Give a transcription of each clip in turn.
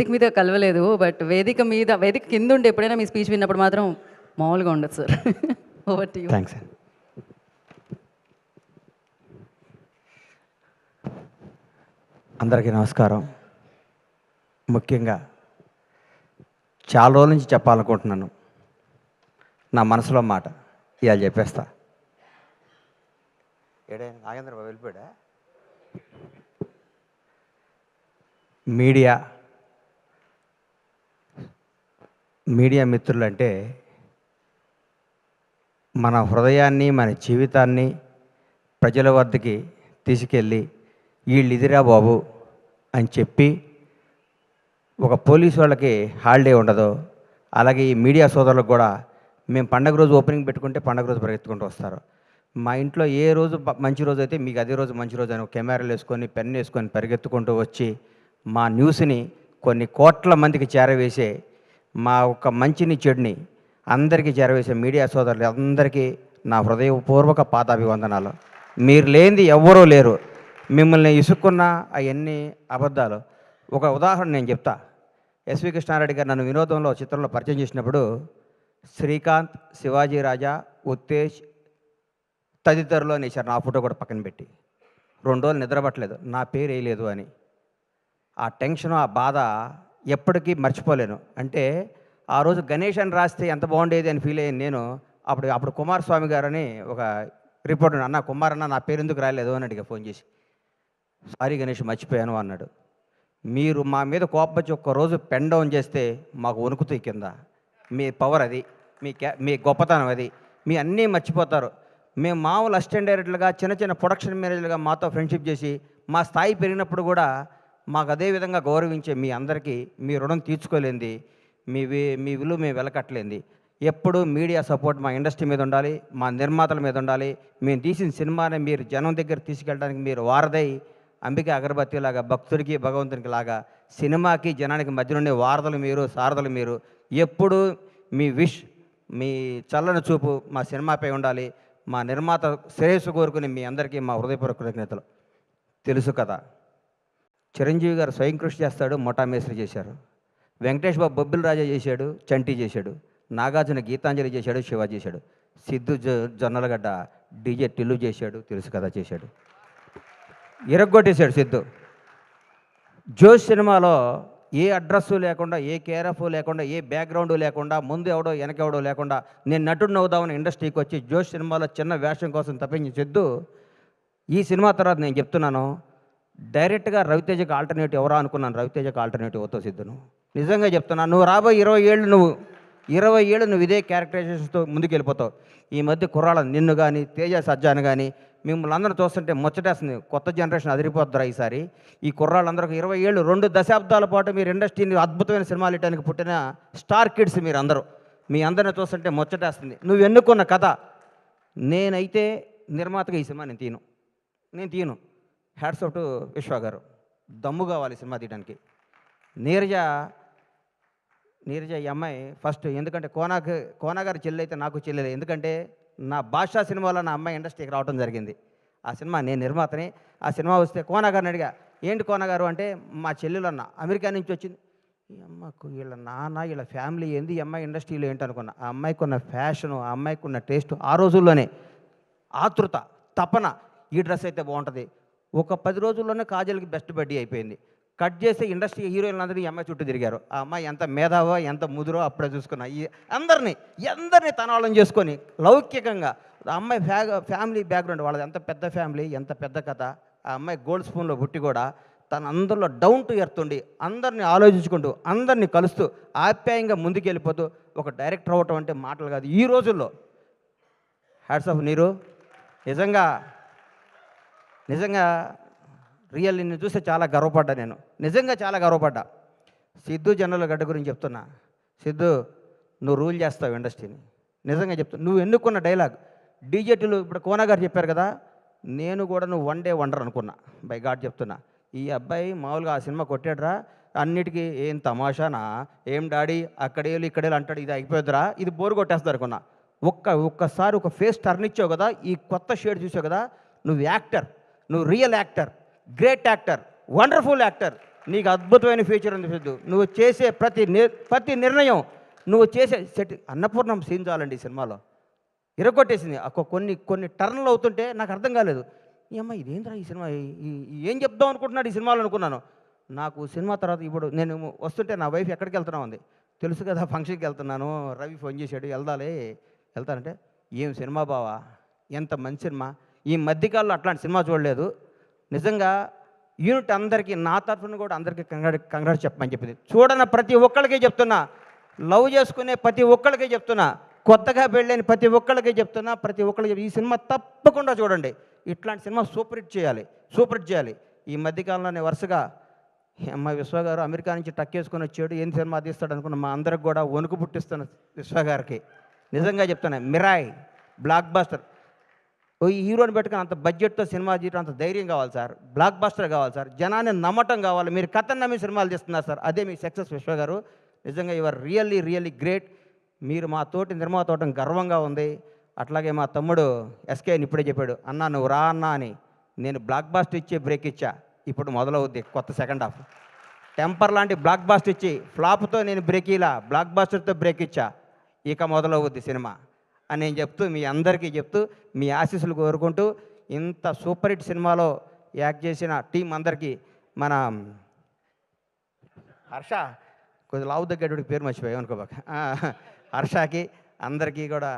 వేదిక మీద కలవలేదు బట్ వేదిక మీద వేదిక కింద ఉండి ఎప్పుడైనా మీ స్పీచ్ విన్నప్పుడు మాత్రం మామూలుగా ఉండదు సార్. ఓవర్ టు థ్యాంక్స్ అందరికీ నమస్కారం. ముఖ్యంగా చాలా రోజుల నుంచి చెప్పాలనుకుంటున్నాను. నా మనసులో మాట ఇవాళ చెప్పేస్తా. ఏడే నాగేంద్ర బాబు వెళ్ళిపోయాడా? మీడియా మీడియా మిత్రులంటే మన హృదయాన్ని మన జీవితాన్ని ప్రజల వద్దకి తీసుకెళ్ళి వీళ్ళు ఇదిరా బాబు అని చెప్పి ఒక పోలీస్ వాళ్ళకి హాలిడే ఉండదు. అలాగే ఈ మీడియా సోదరులకు కూడా మేము పండగ రోజు ఓపెనింగ్ పెట్టుకుంటే పండగ రోజు పరిగెత్తుకుంటూ వస్తారు. మా ఇంట్లో ఏ రోజు మంచి రోజు అయితే మీకు అదే రోజు మంచి రోజు అని కెమెరాలు వేసుకొని పెన్ వేసుకొని పరిగెత్తుకుంటూ వచ్చి మా న్యూస్ని కొన్ని కోట్ల మందికి చేరవేసే మా ఒక మంచిని చెడుని అందరికీ చేరవేసే మీడియా సోదరులు అందరికీ నా హృదయపూర్వక పాదాభివందనాలు. మీరు లేనిది ఎవ్వరూ లేరు. మిమ్మల్ని ఇసుక్కున్న అవన్నీ అబద్ధాలు. ఒక ఉదాహరణ నేను చెప్తా. ఎస్వి కృష్ణారెడ్డి గారు నన్ను వినోదంలో చిత్రంలో పరిచయం చేసినప్పుడు శ్రీకాంత్ శివాజీ రాజా ఉత్తేజ్ తదితరులు అని వేశారు నా ఫోటో కూడా పక్కన పెట్టి. రెండు రోజులు నిద్రపట్టలేదు. నా పేరు వేయలేదు అని. ఆ టెన్షన్ ఆ బాధ ఎప్పటికీ మర్చిపోలేను. అంటే ఆ రోజు గణేష్ అని రాస్తే ఎంత బాగుండేది అని ఫీల్ అయ్యాను నేను. అప్పుడు అప్పుడు కుమారస్వామి గారని ఒక రిపోర్టర్ అన్న కుమార్ అన్న నా పేరు ఎందుకు రాలేదు అని అడిగా ఫోన్ చేసి. సారీ గణేష్ మర్చిపోయాను అన్నాడు. మీరు మా మీద కోపం వచ్చి ఒక్క రోజు పెన్ డౌన్ చేస్తే మాకు వణుకుతాయి కింద. మీ పవర్ అది. మీ క్యా మీ గొప్పతనం అది. మీ అన్నీ మర్చిపోతారు. మేము మామూలు అసిస్టెంట్ డైరెక్టర్లుగా చిన్న చిన్న ప్రొడక్షన్ మేనేజర్లుగా మాతో ఫ్రెండ్షిప్ చేసి మా స్థాయి పెరిగినప్పుడు కూడా మాకు అదే విధంగా గౌరవించే మీ అందరికీ మీ రుణం తీర్చుకోలేంది మీ మీ విలువ మేము వెలకట్టలేంది. ఎప్పుడు మీడియా సపోర్ట్ మా ఇండస్ట్రీ మీద ఉండాలి మా నిర్మాతల మీద ఉండాలి. మేము తీసిన సినిమాని మీరు జనం దగ్గర తీసుకెళ్ళడానికి మీరు వారదై అంబిక అగరబత్తి లాగా భక్తుడికి భగవంతునికి లాగా సినిమాకి జనానికి మధ్య నుండి వారధలు మీరు సారథులు మీరు ఎప్పుడు మీ విష్ మీ చల్లని చూపు మా సినిమాపై ఉండాలి. మా నిర్మాత శ్రేయస్సు కోరుకుని మీ అందరికీ మా హృదయపూర్వక కృతజ్ఞతలు. తెలుసు కదా. చిరంజీవి గారు స్వయం కృషి చేస్తాడు మొఠా చేశారు. వెంకటేష్ బాబు బొబ్బిల్ రాజా చేశాడు చంటి చేశాడు. నాగార్జున గీతాంజలి చేశాడు శివ చేశాడు. సిద్ధు జొ జొన్నలగడ్డ డీజే టిల్లు చేశాడు తెలుసు కదా చేశాడు. ఇరగ్గొట్టేశాడు సిద్ధు. జోష్ సినిమాలో ఏ అడ్రస్సు లేకుండా ఏ కేరఫ్ లేకుండా ఏ బ్యాక్గ్రౌండ్ లేకుండా ముందు ఎవడో వెనకెవడో లేకుండా నేను నటుడు నవ్వుదామని ఇండస్ట్రీకి వచ్చి జోష్ సినిమాలో చిన్న వేషం కోసం తప్పించి సిద్ధు. ఈ సినిమా తర్వాత నేను చెప్తున్నాను డైరెక్ట్గా రవితేజకి ఆల్టర్నేటివ్ ఎవరా అనుకున్నాను రవితేజకి ఆల్టర్నేటివ్ అవుతావు సిద్ధును? నిజంగా చెప్తున్నాను నువ్వు రాబోయే ఇరవై ఏళ్ళు నువ్వు ఇరవై ఏళ్ళు నువ్వు ఇదే క్యారెక్టరైజేషన్తో ముందుకెళ్ళిపోతావు. ఈ మధ్య కుర్రాళ్ళ నిన్ను కానీ తేజ సజ్జాను కానీ మిమ్మల్ని అందరూ చూస్తుంటే ముచ్చటేస్తుంది కొత్త జనరేషన్ అదిరిపోద్దురా ఈసారి? ఈ కుర్రాళ్ళందరూ ఇరవై ఏళ్ళు రెండు దశాబ్దాల పాటు మీరు ఇండస్ట్రీని అద్భుతమైన సినిమాలు ఇవ్వడానికి పుట్టిన స్టార్ కిడ్స్ మీరు అందరూ మీ అందరిని చూస్తుంటే ముచ్చటేస్తుంది. నువ్వు ఎన్నుకున్న కథ నేనైతే నిర్మాతగా ఈ సినిమా నేను తీను నేను తీయను. హ్యాట్స్ ఆఫ్ టు విశ్వ గారు. దమ్ము కావాలి సినిమా తీయడానికి నీరజ నీరజ ఈ అమ్మాయి ఫస్ట్ ఎందుకంటే కోనాకు కోనా గారి చెల్లి అయితే నాకు చెల్లెలే. ఎందుకంటే నా భాషా సినిమాలో నా అమ్మాయి ఇండస్ట్రీకి రావడం జరిగింది. ఆ సినిమా నేను నిర్మాతని. ఆ సినిమా వస్తే కోనా గారిని అడిగా ఏంటి కోనా గారు? అంటే మా చెల్లెలు అన్న అమెరికా నుంచి వచ్చింది. ఈ అమ్మకు వీళ్ళ నాన్న వీళ్ళ ఫ్యామిలీ ఏంది? ఈ అమ్మాయి ఇండస్ట్రీలో ఏంటనుకున్నా ఆ అమ్మాయికి ఉన్న ఫ్యాషను ఆ అమ్మాయికి ఉన్న టేస్ట్ ఆ రోజుల్లోనే ఆతృత తపన ఈ డ్రెస్ అయితే బాగుంటుంది. ఒక పది రోజుల్లోనే కాజల్కి బెస్ట్ బడ్డీ అయిపోయింది. కట్ చేసి ఇండస్ట్రీ హీరోయిన్లు అందరూ ఈ అమ్మాయి చుట్టూ తిరిగారు. ఆ అమ్మాయి ఎంత మేధావో ఎంత ముదురో అప్పుడే చూసుకున్నా. ఈ అందరినీ అందరినీ తన చేసుకొని లౌకికంగా ఆ అమ్మాయి ఫ్యా ఫ్యామిలీ బ్యాక్గ్రౌండ్ వాళ్ళది ఎంత పెద్ద ఫ్యామిలీ ఎంత పెద్ద కథ. ఆ అమ్మాయి గోల్డ్ స్పూన్లో పుట్టి కూడా తన అందరిలో డౌన్ టు ఎర్త్ ఉండి అందరినీ ఆలోచించుకుంటూ అందరినీ కలుస్తూ ఆప్యాయంగా ముందుకెళ్ళిపోతూ ఒక డైరెక్టర్ అవ్వటం అంటే మాటలు కాదు. ఈ రోజుల్లో హ్యాట్స్ ఆఫ్ నీరు. నిజంగా నిజంగా రియల్ నిన్ను చూస్తే చాలా గర్వపడ్డా నేను. నిజంగా చాలా గర్వపడ్డా. సిద్ధు జనరల్ గడ్డ గురించి చెప్తున్నా. సిద్ధు నువ్వు రూల్ చేస్తావు ఇండస్ట్రీని. నిజంగా చెప్తున్నా నువ్వు ఎన్నుకున్న డైలాగ్. డీజేటీలు ఇప్పుడు కోన గారు చెప్పారు కదా నేను కూడా నువ్వు వన్ డే వండర్ అనుకున్నా. బై గాడ్ చెప్తున్నా. ఈ అబ్బాయి మామూలుగా ఆ సినిమా కొట్టాడురా అన్నిటికీ ఏం తమాషానా ఏం డాడీ అక్కడేళ్ళు ఇక్కడేళ్ళు అంటాడు ఇది అయిపోద్దిరా ఇది బోరు కొట్టేస్తారు అనుకున్నా. ఒక్క ఒక్కసారి ఒక ఫేస్ టర్న్ ఇచ్చావు కదా ఈ కొత్త షేడ్ చూసావు కదా నువ్వు యాక్టర్. నువ్వు real actor great actor wonderful actor నీకు అద్భుతమైన ఫ్యూచర్ ఉంది సిద్ధు. నువ్వు చేసే ప్రతి నిర్ ప్రతి నిర్ణయం నువ్వు చేసే సెట్ అన్నపూర్ణం సీన్ చాలండి ఈ సినిమాలో. ఇరగొట్టేసింది. ఒక కొన్ని కొన్ని టర్న్లు అవుతుంటే నాకు అర్థం కాలేదు. ఈ అమ్మ ఇదేంద్రా ఈ సినిమా? ఏం చెప్దాం అనుకుంటున్నాడు ఈ సినిమాలో అనుకున్నాను. నాకు సినిమా తర్వాత ఇప్పుడు నేను వస్తుంటే నా వైఫ్ ఎక్కడికి వెళ్తున్నా ఉంది తెలుసు కదా ఫంక్షన్కి వెళ్తున్నాను. రవి ఫోన్ చేశాడు. వెళ్దాలే. వెళ్తానంటే ఏం సినిమా బావా? ఎంత మంచి సినిమా? ఈ మధ్యకాలంలో అట్లాంటి సినిమా చూడలేదు. నిజంగా యూనిట్ అందరికీ నా తరఫున కూడా అందరికీ కంగ్రాట్ కంగ్రాట్స్ చెప్పమని చెప్పింది. చూడన ప్రతి ఒక్కరికి చెప్తున్నా. లవ్ చేసుకునే ప్రతి ఒక్కరికి చెప్తున్నా. కొత్తగా పెళ్ళైన ప్రతి ఒక్కరికి చెప్తున్నా. ప్రతి ఒక్కళ్ళకి ఈ సినిమా తప్పకుండా చూడండి. ఇట్లాంటి సినిమా సూపర్ హిట్ చేయాలి. సూపర్ హిట్ చేయాలి. ఈ మధ్యకాలంలోనే వరుసగా అమ్మ విశ్వ గారు అమెరికా నుంచి టక్ టక్కేసుకొని వచ్చాడు. ఏం సినిమా తీస్తాడు అనుకున్న మా అందరికి కూడా వణుకు పుట్టిస్తున్న విశ్వ గారికి. నిజంగా చెప్తున్నా. Mirai blockbuster. ఈ హీరోని పెట్టుకుని అంత బడ్జెట్తో సినిమా తీయడం అంత ధైర్యం కావాలి సార్. బ్లాక్ బాస్టర్ కావాలి సార్. జనాన్ని నమ్మటం కావాలి. మీరు కథను నమ్మి సినిమాలు తీస్తున్నారు సార్. అదే మీ సక్సెస్ విశ్వ గారు. నిజంగా యువర్ రియల్లీ రియల్లీ గ్రేట్ మీరు మా తోటి నిర్మాత అవటం గర్వంగా ఉంది. అట్లాగే మా తమ్ముడు ఎస్కే ఇప్పుడే చెప్పాడు. అన్నా నువ్వు రా అన్నా అని. నేను బ్లాక్ బాస్టర్ ఇచ్చే బ్రేక్ ఇచ్చా. ఇప్పుడు మొదలవుద్ది కొత్త సెకండ్ హాఫ్ టెంపర్ లాంటి బ్లాక్ బాస్టర్ ఇచ్చి ఫ్లాప్తో నేను బ్రేక్ ఇలా బ్లాక్ బాస్టర్తో బ్రేక్ ఇచ్చా. ఇక మొదలవుద్ది సినిమా. అని నేను చెప్తూ మీ అందరికీ చెప్తూ మీ ఆశీస్సులు కోరుకుంటూ ఇంత సూపర్ హిట్ సినిమాలో యాక్ట్ చేసిన టీం అందరికీ మన హర్ష కొద్ది లావు దగ్గర పేరు మర్చిపోయాం అనుకోబాక హర్షకి అందరికీ కూడా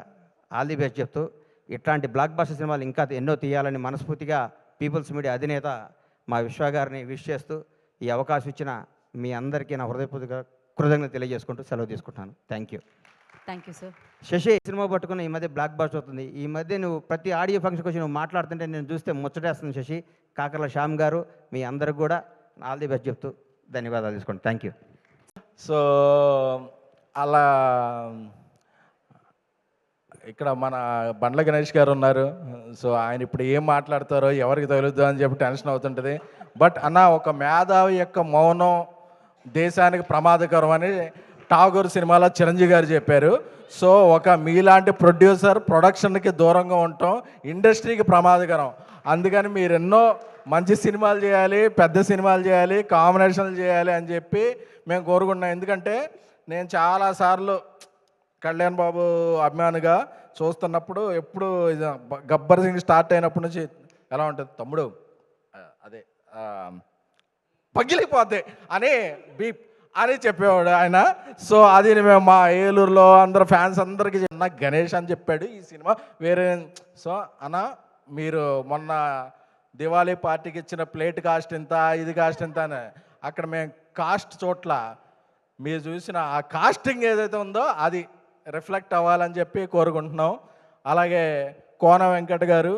ఆల్ ది బెస్ట్ చెప్తూ ఇట్లాంటి బ్లాక్ బాస్టర్ సినిమాలు ఇంకా ఎన్నో తీయాలని మనస్ఫూర్తిగా పీపుల్స్ మీడియా అధినేత మా విశ్వ గారిని విష్ చేస్తూ ఈ అవకాశం ఇచ్చిన మీ అందరికీ నా హృదయపూర్తిగా కృతజ్ఞత తెలియజేసుకుంటూ సెలవు తీసుకుంటాను thank you. Thank you sir Sasi ఈ సినిమా పట్టుకుని ఈ మధ్య బ్లాక్ బాస్టర్ అవుతుంది ఈ మధ్య నువ్వు ప్రతి ఆడియో ఫంక్షన్కి వచ్చి నువ్వు మాట్లాడుతుంటే నేను చూస్తే ముచ్చటేస్తుంది శశి. కాకర్ల శ్యామ్ గారు మీ అందరికి కూడా ఆల్ ది బెస్ట్ చెప్తూ ధన్యవాదాలు తీసుకోండి థ్యాంక్ యూ సో అలా ఇక్కడ మన బండ్ల గణేష్ గారు ఉన్నారు. సో ఆయన ఇప్పుడు ఏం మాట్లాడతారో ఎవరికి తగులుద్దో అని చెప్పి టెన్షన్ అవుతుంటుంది. బట్ అన్న ఒక మేధావి యొక్క మౌనం దేశానికి ప్రమాదకరం అని టాగోర్ సినిమాలో చిరంజీవి గారు చెప్పారు సో ఒక మీలాంటి ప్రొడ్యూసర్ ప్రొడక్షన్కి దూరంగా ఉండటం ఇండస్ట్రీకి ప్రమాదకరం. అందుకని మీరు ఎన్నో మంచి సినిమాలు చేయాలి పెద్ద సినిమాలు చేయాలి కాంబినేషన్లు చేయాలి అని చెప్పి మేము కోరుకుంటున్నాం. ఎందుకంటే నేను చాలాసార్లు కళ్యాణ్ బాబు అభిమానిగా చూస్తున్నప్పుడు ఎప్పుడు ఇది గబ్బర్ సింగ్ స్టార్ట్ అయినప్పటి నుంచి ఎలా ఉంటుంది? తమ్ముడు అదే పగిలిపోతే అని బీప్ అని చెప్పేవాడు ఆయన. సో అది మేము మా ఏలూరులో అందరు ఫ్యాన్స్ అందరికీ చెప్పిన గణేష్ అని చెప్పాడు ఈ సినిమా. వేరే సో అన్న మీరు మొన్న దివాళీ పార్టీకి ఇచ్చిన ప్లేట్ కాస్ట్ ఎంత ఇది కాస్ట్ ఎంత అని. అక్కడ మేము కాస్ట్ చోట్ల మీరు చూసిన ఆ కాస్టింగ్ ఏదైతే ఉందో అది రిఫ్లెక్ట్ అవ్వాలని చెప్పి కోరుకుంటున్నాం. అలాగే కోన వెంకట్ గారు